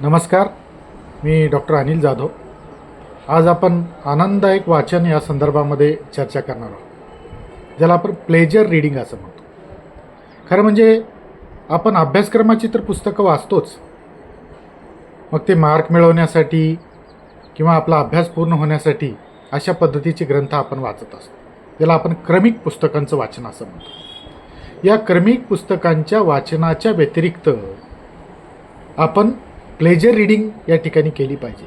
नमस्कार मी डॉक्टर अनिल जाधव. आज आपण आनंददायक वाचन या संदर्भामध्ये चर्चा करणार आहोत ज्याला आपण प्लेजर रीडिंग असं म्हणतो. खरं म्हणजे आपण अभ्यासक्रमाची तर पुस्तकं वाचतोच. मग ते मार्क मिळवण्यासाठी किंवा आपला अभ्यास पूर्ण होण्यासाठी अशा पद्धतीचे ग्रंथ आपण वाचत असतो ज्याला आपण क्रमिक पुस्तकांचं वाचन असं म्हणतो. या क्रमिक पुस्तकांच्या वाचनाच्या व्यतिरिक्त आपण प्लेजर रीडिंग या ठिकाणी केली पाहिजे.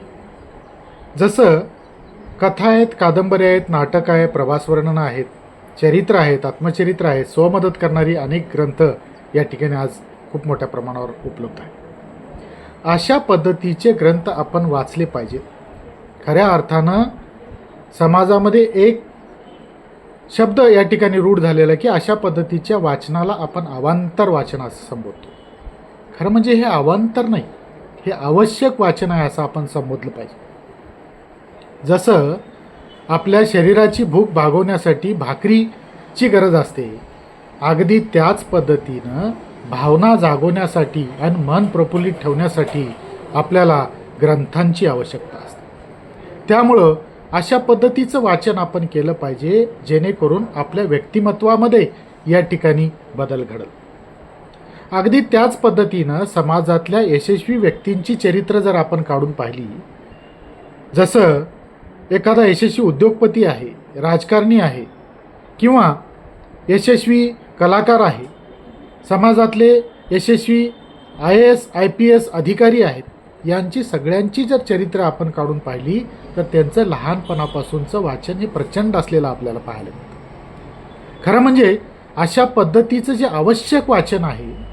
जसं कथा आहेत कादंबऱ्या आहेत नाटक आहे प्रवासवर्णनं आहेत चरित्र आहेत आत्मचरित्र आहेत स्वमदत करणारी अनेक ग्रंथ या ठिकाणी आज खूप मोठ्या प्रमाणावर उपलब्ध आहेत. अशा पद्धतीचे ग्रंथ आपण वाचले पाहिजेत. खऱ्या अर्थानं समाजामध्ये एक शब्द या ठिकाणी रूढ झालेला आहे की अशा पद्धतीच्या वाचनाला आपण अवांतर वाचन असं संबोधतो. खरं म्हणजे हे अवांतर नाही. हे आवश्यक वाचन आहे असं आपण संबोधलं पाहिजे. जसं आपल्या शरीराची भूक भागवण्यासाठी भाकरीची गरज असते अगदी त्याच पद्धतीनं भावना जागवण्यासाठी आणि मन प्रफुल्लित ठेवण्यासाठी आपल्याला ग्रंथांची आवश्यकता असते. त्यामुळं अशा पद्धतीचं वाचन आपण केलं पाहिजे जेणेकरून आपल्या व्यक्तिमत्वामध्ये या ठिकाणी बदल घडल. अगदी त्याच पद्धतीनं समाजातल्या यशस्वी व्यक्तींची चरित्र जर आपण काढून पाहिली जसं एखादा यशस्वी उद्योगपती आहे राजकारणी आहे किंवा यशस्वी कलाकार आहे समाजातले यशस्वी I A S I P S अधिकारी आहेत यांची सगळ्यांची जर चरित्र आपण काढून पाहिली तर त्यांचं लहानपणापासूनचं वाचन हे प्रचंड असलेलं आपल्याला पाहायला मिळतं. खरं म्हणजे अशा पद्धतीचं जे आवश्यक वाचन आहे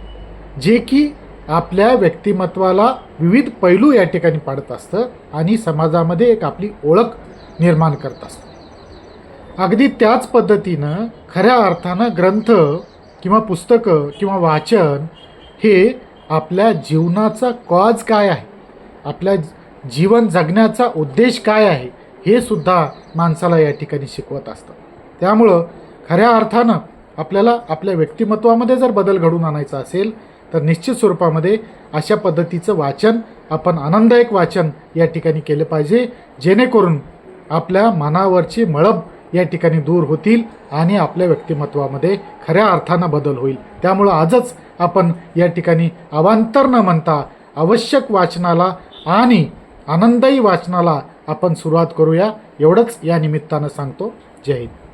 जे की आपल्या व्यक्तिमत्वाला विविध पैलू या ठिकाणी पाडत असतं आणि समाजामध्ये एक आपली ओळख निर्माण करत असतं. अगदी त्याच पद्धतीनं खऱ्या अर्थानं ग्रंथ किंवा पुस्तकं किंवा वाचन हे आपल्या जीवनाचा कॉज काय आहे? आपल्या जीवन जगण्याचा उद्देश काय आहे? हे सुद्धा माणसाला या ठिकाणी शिकवत असतं. त्यामुळं खऱ्या अर्थानं आपल्याला आपल्या व्यक्तिमत्वामध्ये जर बदल घडून आणायचा असेल तर निश्चित स्वरूपामध्ये अशा पद्धतीचं वाचन आपण आनंददायक वाचन या ठिकाणी केलं पाहिजे जेणेकरून आपल्या मनावरची मळब या ठिकाणी दूर होतील आणि आपल्या व्यक्तिमत्वामध्ये खऱ्या अर्थानं बदल होईल. त्यामुळं आजच आपण या ठिकाणी अवांतर न म्हणता आवश्यक वाचनाला आणि आनंददायी वाचनाला आपण सुरुवात करूया. एवढंच या निमित्तानं सांगतो. जय हिंद.